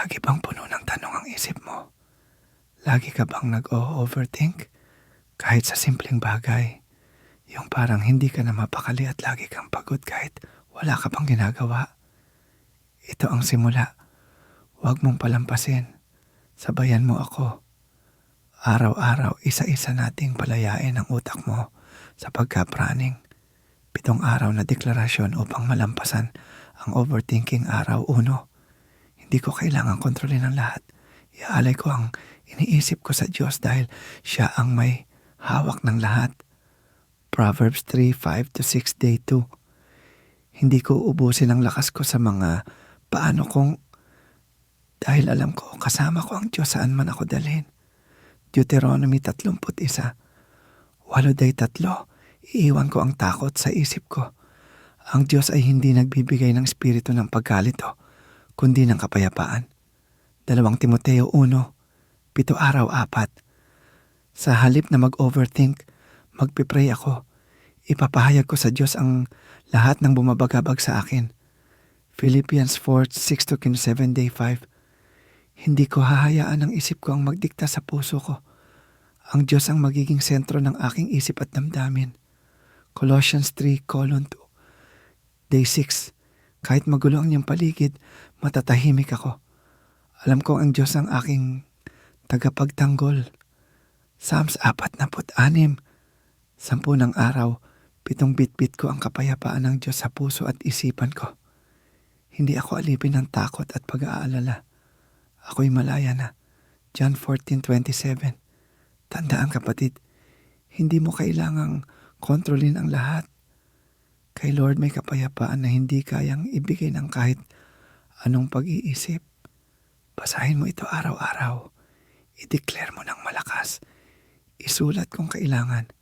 Lagi bang puno ng tanong ang isip mo? Lagi ka bang nag-o-overthink? Kahit sa simpleng bagay. Yung parang hindi ka na mapakali at lagi kang pagod kahit wala ka pang ginagawa. Ito ang simula. Huwag mong palampasin. Sabayan mo ako. Araw-araw, isa-isa nating palayain ang utak mo sa pagkapraning. Pitong araw na deklarasyon upang malampasan ang overthinking araw uno. Hindi ko kailangan kontrolin ang lahat. Iaalay ko ang iniisip ko sa Diyos dahil siya ang may hawak ng lahat. Proverbs 3, 5 to 6 day 2. Hindi ko ubusin ang lakas ko sa mga paano kung dahil alam ko kasama ko ang Diyos saan man ako dalhin. Deuteronomy 31. Walo day tatlo, iiwan ko ang takot sa isip ko. Ang Diyos ay hindi nagbibigay ng espiritu ng pagkalito, kundi ng kapayapaan. Dalawang Timoteo 1, pito araw apat. Sa halip na mag-overthink, magpipray ako. Ipapahayag ko sa Diyos ang lahat ng bumabagabag sa akin. Philippians 4, 6 to 7 day 5. Hindi ko hahayaan ang isip ko ang magdikta sa puso ko. Ang Diyos ang magiging sentro ng aking isip at damdamin. Colossians 3, colon 2. Day 6. Kahit magulo ang niyang paligid, matatahimik ako. Alam kong ang Diyos ang aking tagapagtanggol. Psalms 46. Sampu ng araw, pitong bitbit ko ang kapayapaan ng Diyos sa puso at isipan ko. Hindi ako alipin ng takot at pag-aalala. Ako'y malaya na. John 14.27 Tandaan kapatid, hindi mo kailangang kontrolin ang lahat. Kay Lord may kapayapaan na hindi kayang ibigay ng kahit anong pag-iisip. Basahin mo ito araw-araw. I-declare mo ng malakas. Isulat kung kailangan.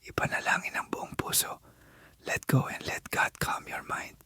Ipanalangin ang buong puso. Let go and let God calm your mind.